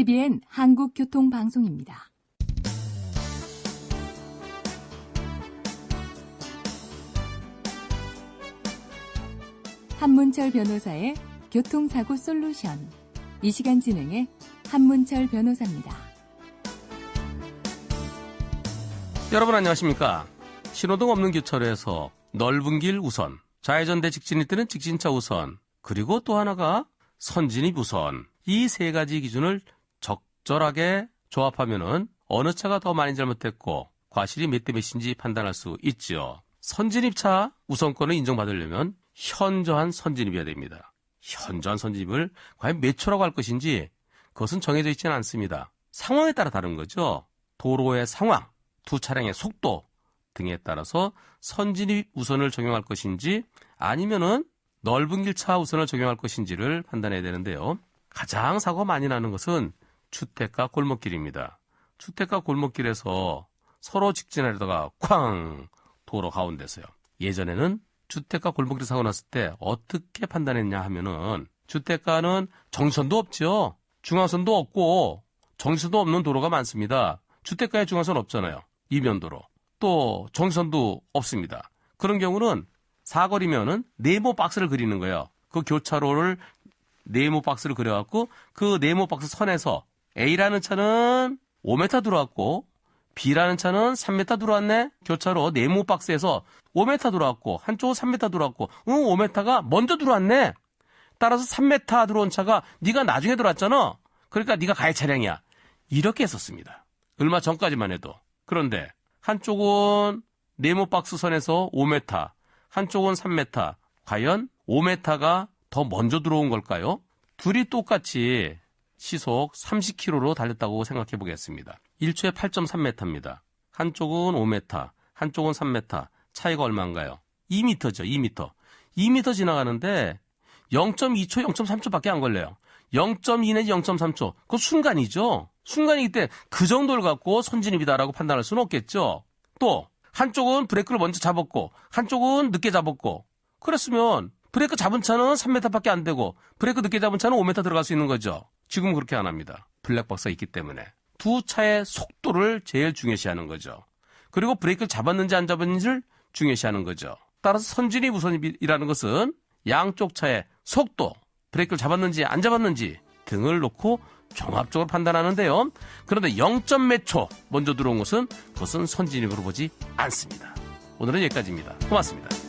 TBN 한국교통방송입니다. 한문철 변호사의 교통사고 솔루션. 이 시간 진행의 한문철 변호사입니다. 여러분 안녕하십니까? 신호등 없는 교차로에서 넓은 길 우선, 좌회전대 직진일 때는 직진차 우선, 그리고 또 하나가 선진입 우선. 이 세 가지 기준을 적절하게 조합하면은 어느 차가 더 많이 잘못됐고 과실이 몇 대 몇인지 판단할 수 있죠. 선진입차 우선권을 인정받으려면 현저한 선진입이어야 됩니다. 현저한 선진입을 과연 몇 초라고 할 것인지 그것은 정해져 있지는 않습니다. 상황에 따라 다른 거죠. 도로의 상황, 두 차량의 속도 등에 따라서 선진입 우선을 적용할 것인지 아니면은 넓은 길차 우선을 적용할 것인지를 판단해야 되는데요. 가장 사고가 많이 나는 것은 주택가 골목길입니다. 주택가 골목길에서 서로 직진하려다가 쾅 도로 가운데서요. 예전에는 주택가 골목길 사고 났을 때 어떻게 판단했냐 하면은 주택가는 정선도 없죠. 중앙선도 없고 정선도 없는 도로가 많습니다. 주택가에 중앙선 없잖아요. 이면도로. 또 정선도 없습니다. 그런 경우는 사거리면은 네모 박스를 그리는 거예요. 그 교차로를 네모 박스를 그려갖고 그 네모 박스 선에서 A라는 차는 5m 들어왔고 B라는 차는 3m 들어왔네. 교차로 네모 박스에서 5m 들어왔고 한쪽은 3m 들어왔고 응 5m가 먼저 들어왔네. 따라서 3m 들어온 차가 네가 나중에 들어왔잖아. 그러니까 네가 가해 차량이야. 이렇게 했었습니다. 얼마 전까지만 해도. 그런데 한쪽은 네모 박스 선에서 5m, 한쪽은 3m. 과연 5m가 더 먼저 들어온 걸까요? 둘이 똑같이 시속 30km로 달렸다고 생각해 보겠습니다. 1초에 8.3m입니다. 한쪽은 5m, 한쪽은 3m. 차이가 얼마인가요? 2m죠, 2m. 2m 지나가는데 0.2초, 0.3초밖에 안 걸려요. 0.2 내지 0.3초. 그거 순간이죠. 순간이기 때문에 그 정도를 갖고 선진입이다라고 판단할 수는 없겠죠. 또 한쪽은 브레이크를 먼저 잡았고 한쪽은 늦게 잡았고 그랬으면 브레이크 잡은 차는 3m밖에 안 되고 브레이크 늦게 잡은 차는 5m 들어갈 수 있는 거죠. 지금 그렇게 안 합니다. 블랙박스가 있기 때문에 두 차의 속도를 제일 중요시하는 거죠. 그리고 브레이크를 잡았는지 안 잡았는지를 중요시하는 거죠. 따라서 선진입 우선입이라는 것은 양쪽 차의 속도, 브레이크를 잡았는지 안 잡았는지 등을 놓고 종합적으로 판단하는데요. 그런데 0점 몇 초 먼저 들어온 것은 그것은 선진입으로 보지 않습니다. 오늘은 여기까지입니다. 고맙습니다.